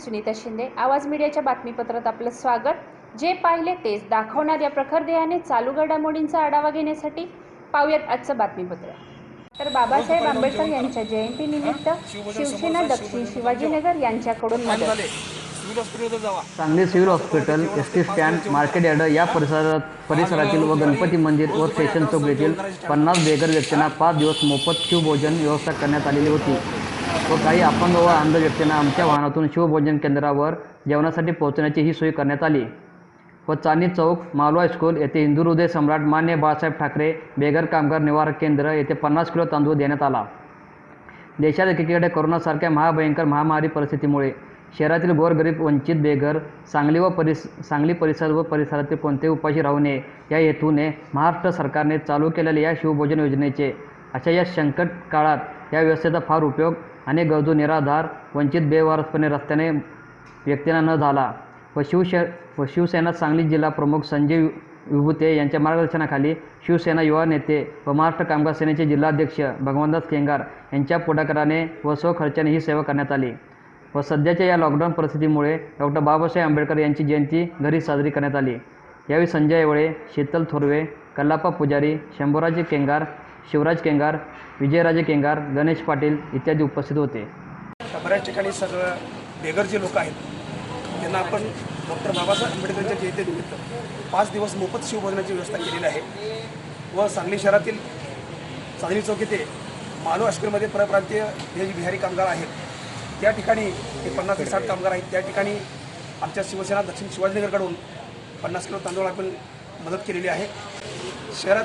सुनीता शिंदे. आवाज मीडियाच्या बातमीपत्रात आपलं स्वागत. जे पाहिले तेच दाखवणार या प्रखर देहाने चालू घडामोडींचा आढावा घेण्यासाठी पाहूयात आजचं बातमीपत्र. तर बाबासाहेब आंबेडकर यांच्या जयंतीनिमित्त शिवसेना दक्षिण शिवाजीनगर यांच्याकडून मदत. Sangli civil hospital S T stand market yard या परिसरात परिसरातील व गणपती मंदिर व स्टेशन चौक येथील पन्नास बेघर व्यक्तींना पाच दिवस मोफत शिवभोजन व्यवस्था करण्यात आलेली होती. व काही अपंग व अंध व्यक्तींना आमच्या वाहनातून शिवभोजन केंद्रावर जेवणासाठी पोहोचण्याची ही सोय करण्यात आली. व चांदणी चौक मालवा स्कूल येथे हिंदू हृदय सम्राट मान्य बाळासाहेब ठाकरे बेघर कामगार निवारक केंद्र येथे पन्नास किलो तांदूळ देण्यात आला. देशात एकीकडे कोरोनासारख्या महाभयंकर महामारी परिस्थितीमुळे शहरातील गोरगरीब वंचित बेघर सांगली व परिस सांगली परिसर व परिसरातील कोणतेही उपाशी राहू नये या हेतूने महाराष्ट्र सरकारने चालू केलेल्या या शिवभोजन योजनेचे अशा या संकट काळात या व्यवस्थेचा फार उपयोग अनेक गरजू निराधार वंचित बेवारसपणे रस्त्याने व्यक्तींना न झाला. व शिवश व शिवसेना सांगली जिल्हा प्रमुख संजय विभूते यांच्या मार्गदर्शनाखाली शिवसेना युवा नेते व महाराष्ट्र कामगार सेनेचे जिल्हाध्यक्ष भगवंतदास केंगार यांच्या पुढाकाराने व स्वखर्चाने ही सेवा करण्यात आली. व सध्याच्या या लॉकडाऊन परिस्थितीमुळे डॉक्टर बाबासाहेब आंबेडकर यांची जयंती घरी साजरी करण्यात आली. यावेळी संजय येवळे शीतल थोरवे कल्लाप्पा पुजारी शंभूराजे केंगार शिवराज केंगार विजयराजे केंगार गणेश पाटील इत्यादी उपस्थित होते. बऱ्याच ठिकाणी सगळं बेगर जे लोक आहेत त्यांना आपण डॉक्टर बाबासाहेब आंबेडकरांच्या जयंतीनिमित्त पाच दिवस मोफत शिवभोजनाची व्यवस्था केलेली आहे. व सांगली शहरातील चांदणी चौक येथे मानव हायस्कूलमध्ये परप्रांतीय हे जे बिहारी कामगार आहेत. त्या ठिकाणी ते पन्नास ते साठ कामगार आहेत. त्या ठिकाणी आमच्या शिवसेना दक्षिण शिवाजीनगरकडून पन्नास किलो तांदूळ आपण मदत केलेली आहे. शहरात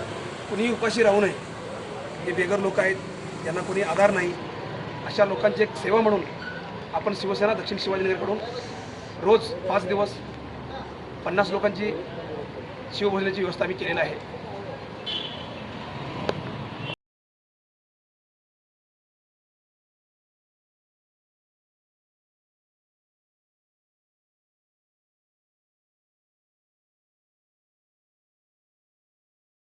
कुणीही उपाशी राहू नये जे बेघर लोक आहेत यांना कोणी आधार नाही. अशा लोकांची एक सेवा म्हणून आपण शिवसेना दक्षिण शिवाजीनगरकडून रोज पाच दिवस पन्नास लोकांची शिवभोजनाची व्यवस्था आम्ही केलेली आहे.